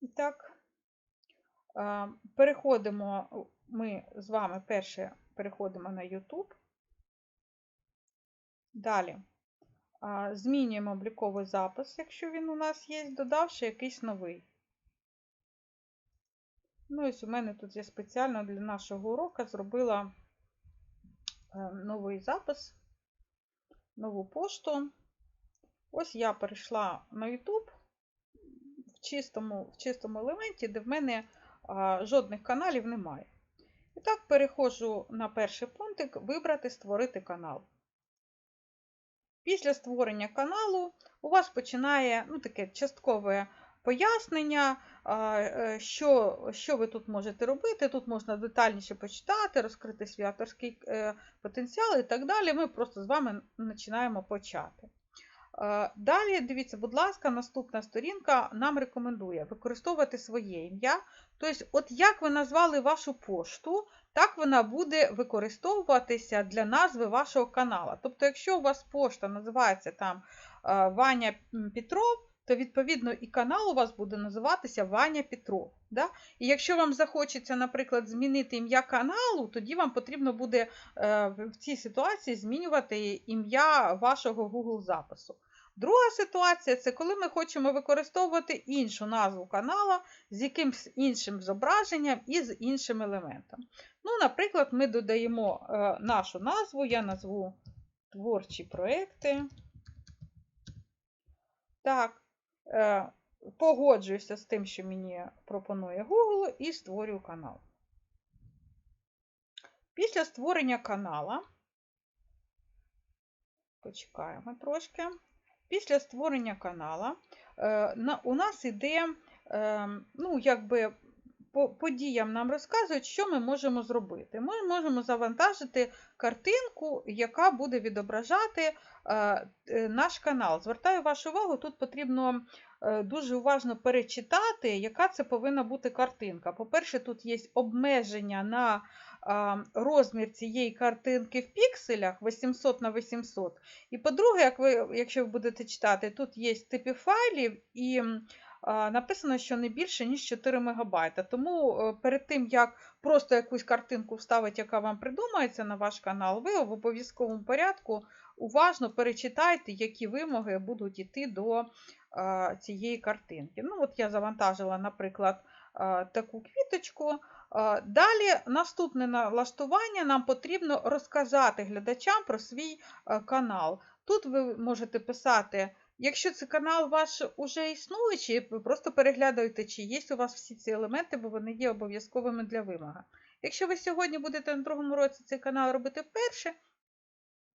І так, переходимо, ми з вами перше переходимо на YouTube. Далі змінюємо обліковий запис, якщо він у нас є, додавши якийсь новий. Ну, ось у мене тут я спеціально для нашого уроку зробила е, новий запис, нову пошту. Ось я перейшла на YouTube в чистому, в чистому елементі, де в мене а, жодних каналів немає. І так, переходжу на перший пунктик Вибрати Створити канал. Після створення каналу у вас починає ну, таке часткове пояснення, е, що що ви тут можете робити. Тут можна детальніше почитати, розкрити свій авторський е, потенціал і так далі. Ми просто з вами починаємо почати. Е, далі, дивіться, будь ласка, наступна сторінка нам рекомендує використовувати своє ім'я. Тобто, от як ви назвали вашу пошту, так вона буде використовуватися для назви вашого каналу. Тобто, якщо у вас пошта називається там Ваня Петров, то відповідно і канал у вас буде називатися Ваня Петров. Да? І якщо вам захочеться, наприклад, змінити ім'я каналу, тоді вам потрібно буде е, в цій ситуації змінювати ім'я вашого Google запису. Друга ситуація це коли ми хочемо використовувати іншу назву канала з якимось іншим зображенням і з іншим елементом. Ну, Наприклад, ми додаємо е, нашу назву, я назву творчі проекти. Так, погоджуюся з тим, що мені пропонує Google, і створюю канал. Після створення канала, почекаємо трошки. Після створення канала е, у нас йде, е, ну, якби по подіям нам розказують, що ми можемо зробити. Ми можемо завантажити картинку, яка буде відображати е, наш канал. Звертаю вашу увагу, тут потрібно дуже уважно перечитати, яка це повинна бути картинка. По-перше, тут є обмеження на розмір цієї картинки в пікселях 800 на 800. І по-друге, як ви, якщо ви будете читати, тут є типи файлів і написано, що не більше, ніж 4 МБ. Тому е, перед тим, як просто якусь картинку вставити, яка вам придумається на ваш канал, ви в обов'язковому порядку уважно перечитайте, які вимоги будуть йти до цієї картинки. Ну, от Я завантажила, наприклад, таку квіточку. Далі, наступне налаштування, нам потрібно розказати глядачам про свій канал. Тут ви можете писати, якщо це канал ваш уже існуючий, просто переглядуєте, чи є у вас всі ці елементи, бо вони є обов'язковими для вимога. Якщо ви сьогодні будете на другому році цей канал робити вперше,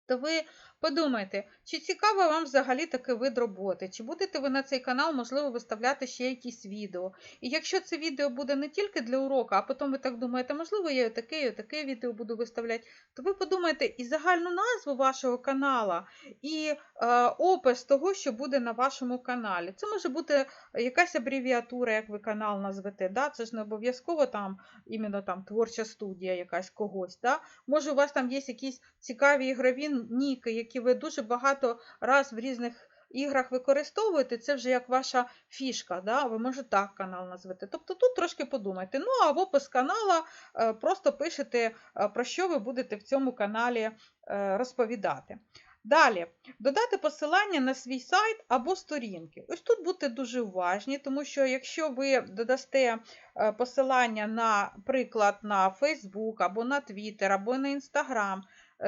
то ви подумайте, чи цікаво вам взагалі такий вид роботи, чи будете ви на цей канал, можливо, виставляти ще якісь відео. І якщо це відео буде не тільки для уроку, а потім ви так думаєте, можливо, я таке і таке відео буду виставляти, то ви подумайте і загальну назву вашого канала, і е, опис того, що буде на вашому каналі. Це може бути якась абревіатура, як ви канал назвете. Да? Це ж не обов'язково там іменно там творча студія якась когось. Да? Може, у вас там є якісь цікаві ігрові ніки, які ви дуже багато раз в різних іграх використовуєте, це вже як ваша фішка, да? ви можете так канал назвати. Тобто тут трошки подумайте. Ну, а в опис канала е, просто пишете, е, про що ви будете в цьому каналі е, розповідати. Далі, додати посилання на свій сайт або сторінки. Ось тут будьте дуже уважні, тому що якщо ви додасте посилання, наприклад, на Facebook, або на Twitter, або на Instagram,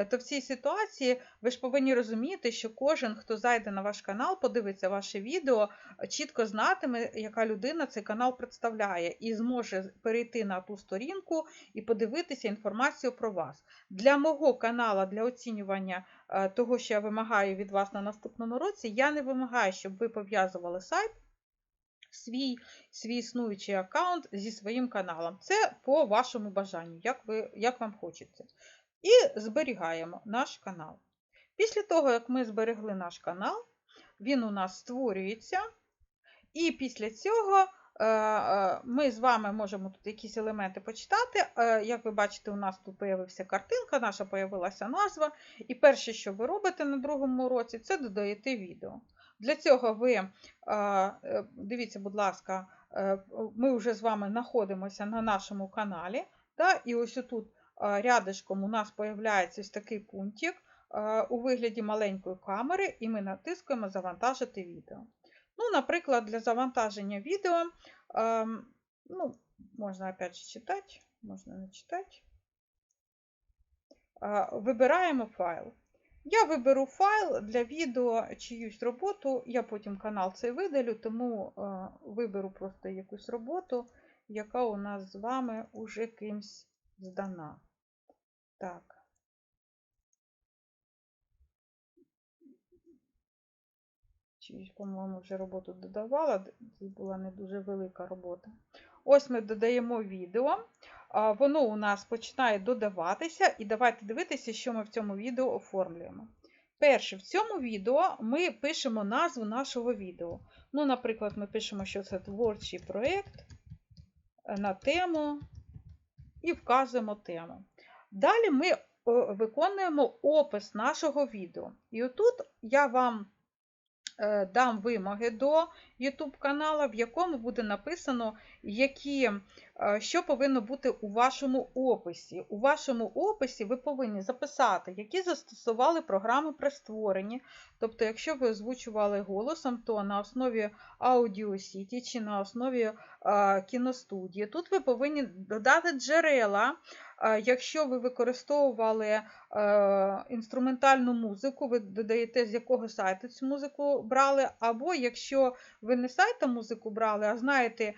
то в цій ситуації ви ж повинні розуміти, що кожен, хто зайде на ваш канал, подивиться ваше відео, чітко знатиме, яка людина цей канал представляє, і зможе перейти на ту сторінку і подивитися інформацію про вас. Для мого каналу, для оцінювання е, того, що я вимагаю від вас на наступному році, я не вимагаю, щоб ви пов'язували сайт. Свій свій існуючий аккаунт зі своїм каналом. Це по вашому бажанню, як ви, як вам хочеться. І зберігаємо наш канал. Після того, як ми зберегли наш канал, він у нас створюється. І після цього е, е, ми з вами можемо тут якісь елементи почитати. Е, як ви бачите, у нас тут з'явився картинка, наша з'явилася назва. І перше, що ви робите на другому уроці, це додаєте відео. Для цього ви, дивіться, будь ласка, ми вже з вами знаходимося на нашому каналі. І ось тут рядишком у нас з'являється ось такий пунктик у вигляді маленької камери, і ми натискуємо Завантажити відео. Ну, Наприклад, для завантаження відео, ем, ну, можна опять же читати, можна не читати. Вибираємо файл. Я виберу файл для відео чиюсь роботу, я потім канал цей видалю, тому виберу просто якусь роботу, яка у нас з вами уже кимсь здана. Так. Чиюсь, по-моєму, вже роботу додавала, це була не дуже велика робота. Ось ми додаємо відео, воно у нас починає додаватися, і давайте дивитися, що ми в цьому відео оформлюємо. Перше, в цьому відео ми пишемо назву нашого відео. Ну, Наприклад, ми пишемо, що це творчий проєкт е, на тему і вказуємо тему. Далі ми виконуємо опис нашого відео. І отут я вам Е, дам вимоги до YouTube каналу, в якому буде написано, які, е, що повинно бути у вашому описі. У вашому описі ви повинні записати, які застосували програми при створенні. Тобто, якщо ви озвучували голосом, то на основі City чи на основі е, кіностудії. Тут ви повинні додати джерела. Якщо ви використовували е, інструментальну музику, ви додаєте, з якого сайту цю музику брали, або якщо ви не сайтом музику брали, а знаєте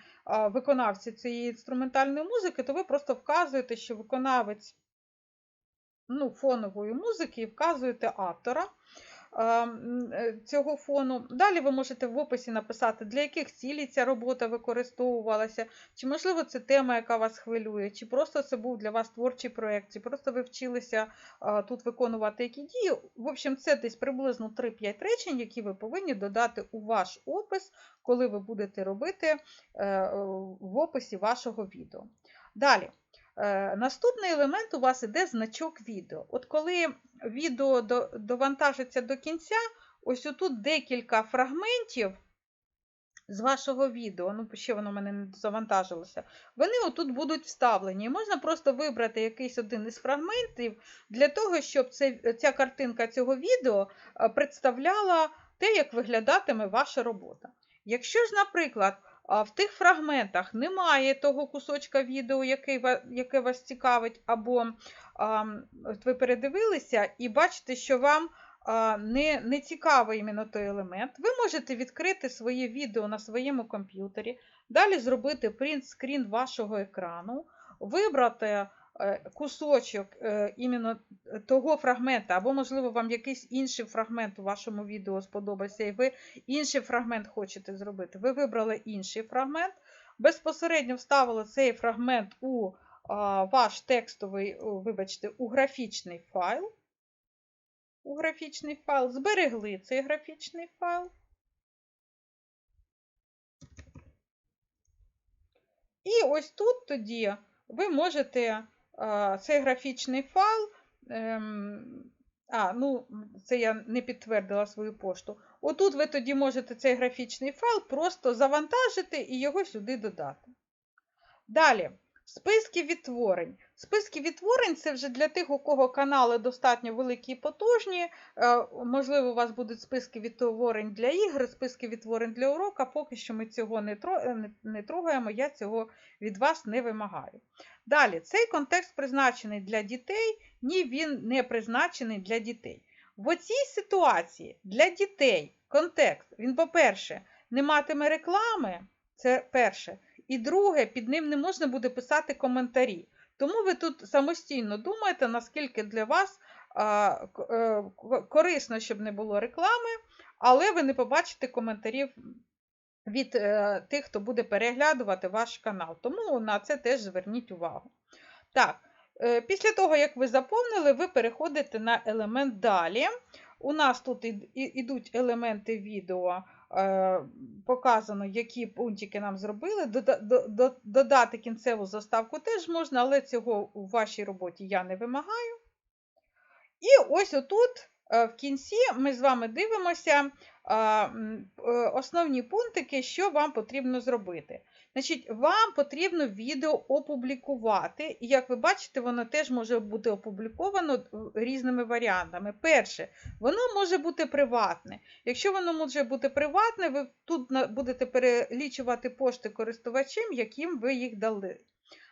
виконавця цієї інструментальної музики, то ви просто вказуєте, що виконавець ну, фонової музики і вказуєте автора. Е, цього фону. Далі ви можете в описі написати, для яких цілей ця робота використовувалася, чи, можливо, це тема, яка вас хвилює, чи просто це був для вас творчий проєкт, чи просто ви вчилися тут виконувати які дії. В общем, це десь приблизно 3-5 речень, які ви повинні додати у ваш опис, коли ви будете робити е, в описі вашого відео. Далі. Е, наступний елемент у вас іде значок відео. От коли відео довантажиться до кінця, ось отут декілька фрагментів з вашого відео, ну, ще воно в мене не завантажилося, вони отут будуть вставлені. І можна просто вибрати якийсь один із фрагментів для того, щоб ця картинка цього відео е, представляла те, як виглядатиме ваша робота. Якщо ж, наприклад, в тих фрагментах немає того кусочка відео, який, яке вас цікавить, або ви передивилися і бачите, що вам не не цікавий іменно той елемент, ви можете відкрити своє відео на своєму комп'ютері, далі зробити принт-скрін вашого екрану, вибрати кусочок е, іменно того фрагмента, або, можливо, вам якийсь інший фрагмент у вашому відео сподобався, і ви інший фрагмент хочете зробити. Ви вибрали інший фрагмент, безпосередньо вставили цей фрагмент у ваш текстовий, вибачте, у графічний файл. У графічний файл, зберегли цей графічний файл. І ось тут тоді ви можете цей графічний файл, ем, а, ну, це я не підтвердила свою пошту. Отут ви тоді можете цей графічний файл просто завантажити і його сюди додати. Далі. Списки відтворень. Списки відтворень це вже для тих, у кого канали достатньо великі і потужні. Е, можливо, у вас будуть списки відтворень для ігр, списки відтворень для урока. Поки що ми цього не трогаємо, я цього від вас не вимагаю. Далі, цей контекст призначений для дітей, ні, він не призначений для дітей. В оцій ситуації для дітей контекст, він, по-перше, не матиме реклами, це перше. І друге, під ним не можна буде писати коментарі. Тому ви тут самостійно думаєте, наскільки для вас е, корисно, щоб не було реклами, але ви не побачите коментарів від е, тих, хто буде переглядувати ваш канал. Тому на це теж зверніть увагу. Так, е, Після того, як ви заповнили, ви переходите на елемент далі. У нас тут йдуть елементи відео, показано, які пунктики нам зробили. Додати кінцеву заставку теж можна, але цього у вашій роботі я не вимагаю. І ось отут е, в кінці ми з вами дивимося е, основні пунктики, що вам потрібно зробити. Значить, вам потрібно відео опублікувати, і як ви бачите, воно теж може бути опубліковано е, різними варіантами. Перше, воно може бути приватне. Якщо воно може бути приватне, ви тут будете перелічувати пошти користувачам, яким ви їх дали.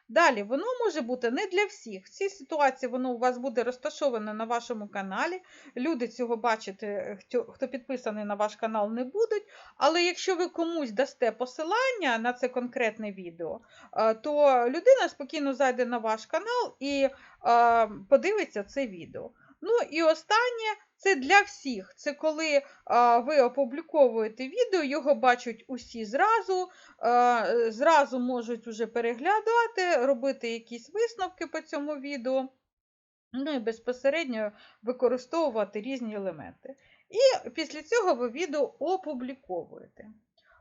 Далі, воно може бути не для всіх. В цій ситуації воно у вас буде розташоване на вашому каналі. Люди цього бачити, хто хто підписаний на ваш канал, не будуть. Але якщо ви комусь дасте посилання на це конкретне відео, е, то людина спокійно зайде на ваш канал і е, подивиться це відео. Ну і останнє це для всіх. Це коли а, ви опубліковуєте відео, його бачать усі зразу, а, зразу можуть уже переглядати, робити якісь висновки по цьому відео. Ну і безпосередньо використовувати різні елементи. І після цього ви відео опубліковуєте.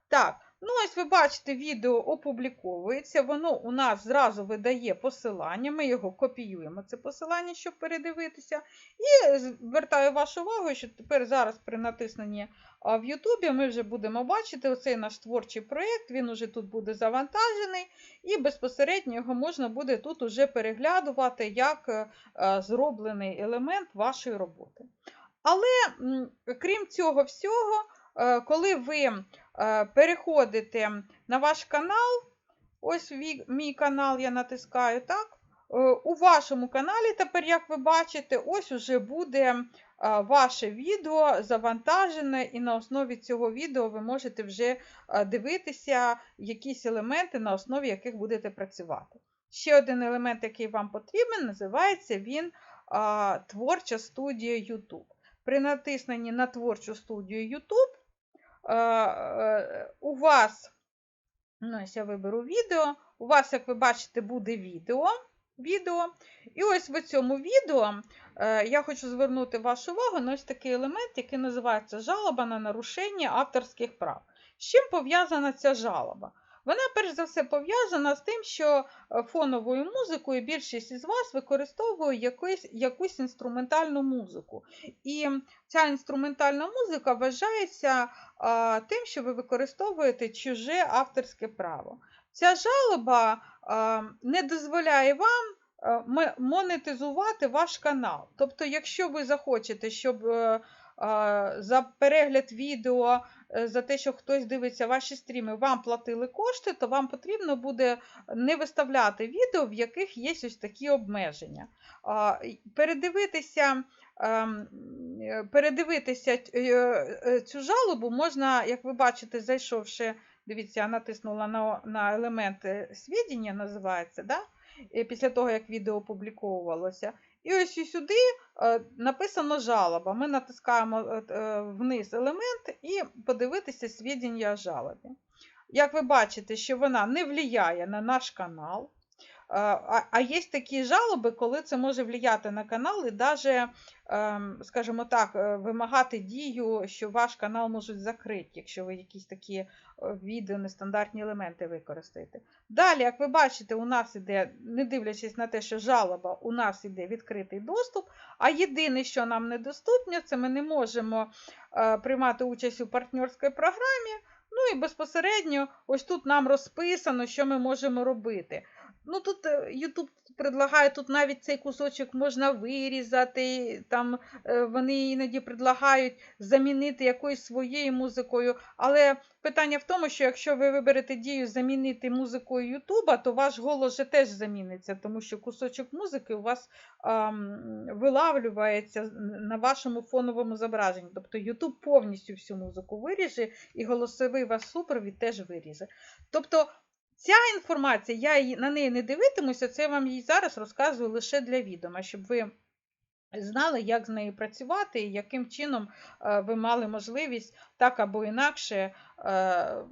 Так, ну ось ви бачите, відео опубліковується, воно у нас зразу видає посилання, ми його копіюємо, це посилання, щоб передивитися. І звертаю вашу увагу, що тепер зараз при натисненні в Ютубі ми вже будемо бачити оцей наш творчий проєкт, він уже тут буде завантажений, і безпосередньо його можна буде тут уже переглядувати як е, е, зроблений елемент вашої роботи. Але крім цього всього, е, коли ви переходите на ваш канал, ось мій канал я натискаю, так? Е, У вашому каналі тепер, як ви бачите, ось уже буде е, ваше відео завантажене, і на основі цього відео ви можете вже е, дивитися якісь елементи, на основі яких будете працювати. Ще один елемент, який вам потрібен, називається він Творча студія YouTube. При натисненні на творчу студію YouTube е, е, у вас, ну, ось я виберу відео, у вас, як ви бачите, буде відео. відео. І ось в цьому відео е, я хочу звернути вашу увагу на ось такий елемент, який називається жалоба на нарушення авторських прав. З чим пов'язана ця жалоба? Вона, перш за все, пов'язана з тим, що е, фоновою музикою більшість із вас використовує якусь, якусь інструментальну музику. І ця інструментальна музика вважається а, тим, що ви використовуєте чуже авторське право. Ця жалоба а, не дозволяє вам а, монетизувати ваш канал. Тобто, якщо ви захочете, щоб е, за перегляд відео, е, за те, що хтось дивиться ваші стріми, вам платили кошти, то вам потрібно буде не виставляти відео, в яких є ось такі обмеження. Передивитися ем, е, передивитися е, е, цю жалобу можна, як ви бачите, зайшовши, дивіться, я натиснула на, на елементи свідчення, називається, да? після того, як відео опубліковувалося. І ось і сюди е, написано жалоба. Ми натискаємо е, е, вниз елемент і подивитися свідіння жалобі. Як ви бачите, що вона не впливає на наш канал. А, а є такі жалоби, коли це може впливати на канал і навіть, скажімо так, е, вимагати дію, що ваш канал можуть закрити, якщо ви якісь такі е, відео нестандартні елементи використаєте. Далі, як ви бачите, у нас іде, не дивлячись на те, що жалоба, у нас іде відкритий доступ. А єдине, що нам недоступно, це ми не можемо е, приймати участь у партнерській програмі. Ну і безпосередньо, ось тут нам розписано, що ми можемо робити. Ну тут е, YouTube предлагає, тут навіть цей кусочок можна вирізати, там е, вони іноді предлагають замінити якоюсь своєю музикою. Але питання в тому, що якщо ви виберете дію замінити музикою Ютуба, то ваш голос же теж заміниться, тому що кусочок музики у вас ам, вилавлюється на вашому фоновому зображенні. Тобто YouTube повністю всю музику виріже, і голосовий ваш супровід теж виріже. Тобто Ця інформація, я на неї не дивитимуся, це я вам її зараз розказую лише для відома, щоб ви знали, як з нею працювати і яким чином е, ви мали можливість так або інакше е,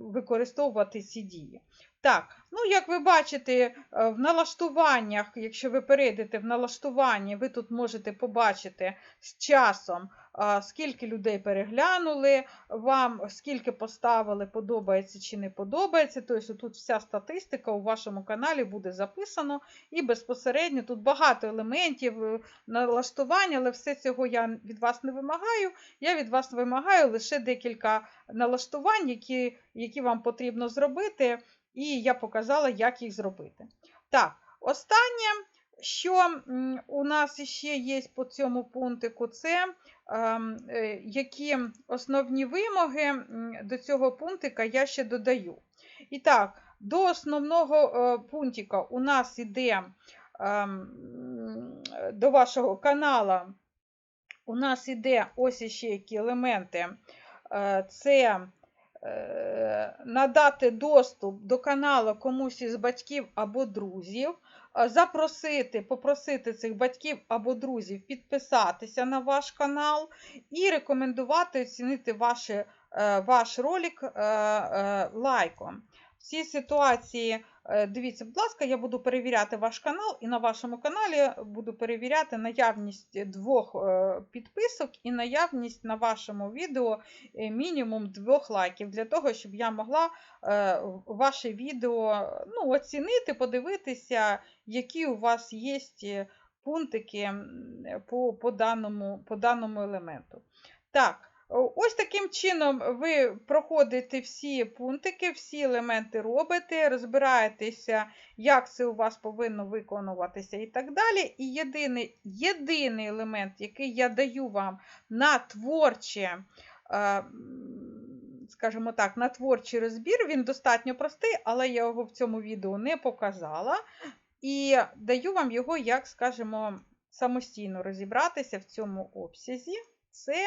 використовувати ці дії. Так, ну як ви бачите, е, в налаштуваннях, якщо ви перейдете в налаштування, ви тут можете побачити з часом скільки людей переглянули, вам скільки поставили, подобається чи не подобається. Тобто тут вся статистика у вашому каналі буде записано і безпосередньо тут багато елементів е, налаштування, але все цього я від вас не вимагаю. Я від вас вимагаю лише декілька налаштувань, які, які вам потрібно зробити, і я показала, як їх зробити. Так, останнє, що у нас ще є по цьому пунктику, це ем, е, які основні вимоги до цього пунктика я ще додаю. І так, до основного е, пунктика у нас іде ем, до вашого канала, у нас іде ось ще які елементи. Е, Це надати доступ до каналу комусь із батьків або друзів, запросити, попросити цих батьків або друзів підписатися на ваш канал і рекомендувати оцінити ваші, е, ваш ролик е, е, лайком. В цій ситуації, е, дивіться, будь ласка, я буду перевіряти ваш канал, і на вашому каналі буду перевіряти наявність двох е, підписок і наявність на вашому відео е, мінімум двох лайків, для того, щоб я могла ваше відео ну, оцінити, подивитися, які у вас є пунктики по, по, даному, по даному елементу. Так. Ось таким чином ви проходите всі пунктики, всі елементи робите, розбираєтеся, як це у вас повинно виконуватися і так далі. І єдиний, єдиний елемент, який я даю вам на творче, е, скажімо так, на творчий розбір, він достатньо простий, але я його в цьому відео не показала. І даю вам його, як, скажімо, самостійно розібратися в цьому обсязі. Це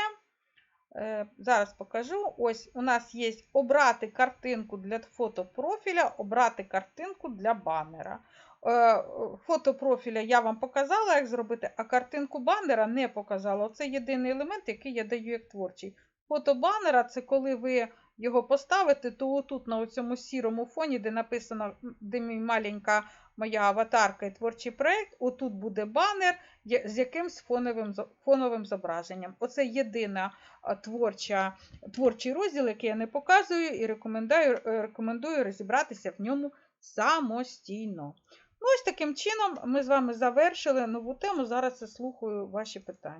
Зараз покажу. Ось у нас є обрати картинку для фотопрофіля, обрати картинку для банера. Е, Фото профіля я вам показала, як зробити, а картинку банера не показала. Це єдиний елемент, який я даю як творчий. Фото банера це коли ви його поставите, то отут на цьому сірому фоні, де написано, де мій маленька моя аватарка і творчий проєкт, отут буде банер з якимсь фоновим, фоновим зображенням. Оце єдина творча, творчий розділ, який я не показую, і рекомендую, е, рекомендую розібратися в ньому самостійно. Ну, ось таким чином ми з вами завершили нову тему. Зараз я слухаю ваші питання.